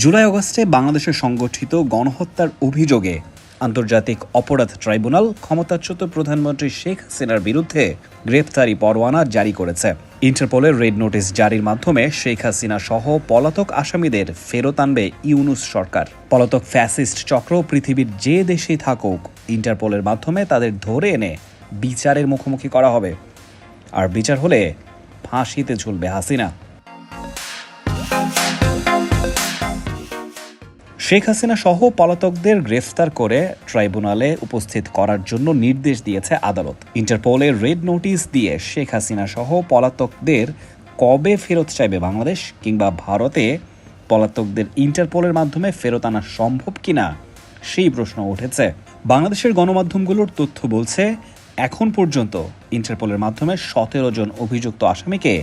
জুলাই আগস্টে বাংলাদেশে সংগঠিত গণহত্যার অভিযোগে আন্তর্জাতিক অপরাধ ট্রাইব্যুনাল ক্ষমতাচ্যুত প্রধানমন্ত্রী শেখ হাসিনার বিরুদ্ধে গ্রেফতারি পরোয়ানা জারি করেছে। ইন্টারপোলের রেড নোটিশ জারির মাধ্যমে শেখ হাসিনা সহ পলাতক আসামিদের ফেরত আনবে ইউনুস সরকার। পলাতক ফ্যাসিস্ট চক্র পৃথিবীর যে দেশেই থাকুক, ইন্টারপোলের মাধ্যমে তাদের ধরে এনে বিচারের মুখোমুখি করা হবে। আর বিচার হলে ফাঁসিতে ঝুলবে হাসিনা। শেখ হাসিনা সহ পলাতকদের গ্রেফতার করে ট্রাইব্যুনালে উপস্থিত করার জন্য নির্দেশ দিয়েছে আদালত। ইন্টারপোলে রেড নোটিশ দিয়ে শেখ হাসিনা সহ পলাতকদের কবে ফেরত চাইবে বাংলাদেশ কিংবা ভারতে পলাতকদের ইন্টারপোলের মাধ্যমে ফেরত আনা সম্ভব কিনা, সেই প্রশ্ন উঠেছে। বাংলাদেশের গণমাধ্যমগুলোর তথ্য বলছে, এখন পর্যন্ত ইন্টারপোলের মাধ্যমে সতেরো জন অভিযুক্ত আসামিকে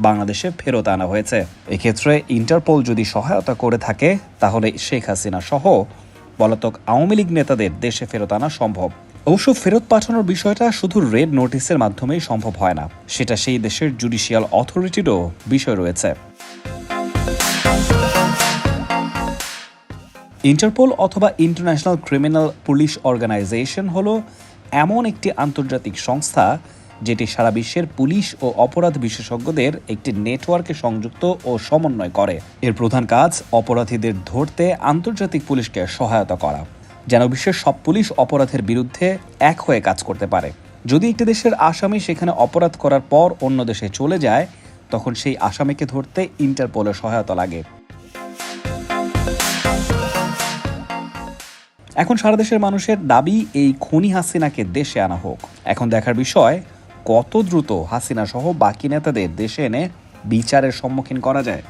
বাংলাদেশে ফেরত আনা হয়েছে। এক্ষেত্রে ইন্টারপোল যদি সহায়তা করে থাকে, তাহলে শেখ হাসিনা সহ পলাতক আওয়ামী লীগ নেতাদের দেশে ফেরত আনা সম্ভব। অবশ্য ফেরত পাঠানোর বিষয়টা শুধু রেড নোটিসের মাধ্যমেই সম্ভব হয় না, সেটা সেই দেশের জুডিশিয়াল অথরিটিরও বিষয় রয়েছে। ইন্টারপোল অথবা ইন্টারন্যাশনাল ক্রিমিনাল পুলিশ অর্গানাইজেশন হলো এমন একটি আন্তর্জাতিক সংস্থা যেটি সারা বিশ্বের পুলিশ ও অপরাধ বিশেষজ্ঞদের একটি নেটওয়ার্কে সংযুক্ত ও সমন্বয় করে। এর প্রধান কাজ, অপরাধীদের ধরতে আন্তর্জাতিক পুলিশকে সহায়তা করা, যেন বিশ্বের সব পুলিশ অপরাধের বিরুদ্ধে এক হয়ে কাজ করতে পারে। যদি একটি দেশের আসামি সেখানে অপরাধ করার পর অন্য দেশে চলে যায়, তখন সেই আসামিকে ধরতে ইন্টারপোলের সহায়তা লাগে। এখন সারা দেশের মানুষের দাবি, এই খনি হাসিনাকে দেশে আনা হোক। এখন দেখার বিষয় কত দ্রুত হাসিনা সহ বাকি নেতাদের দেশে এনে বিচারের সম্মুখীন করা যায়?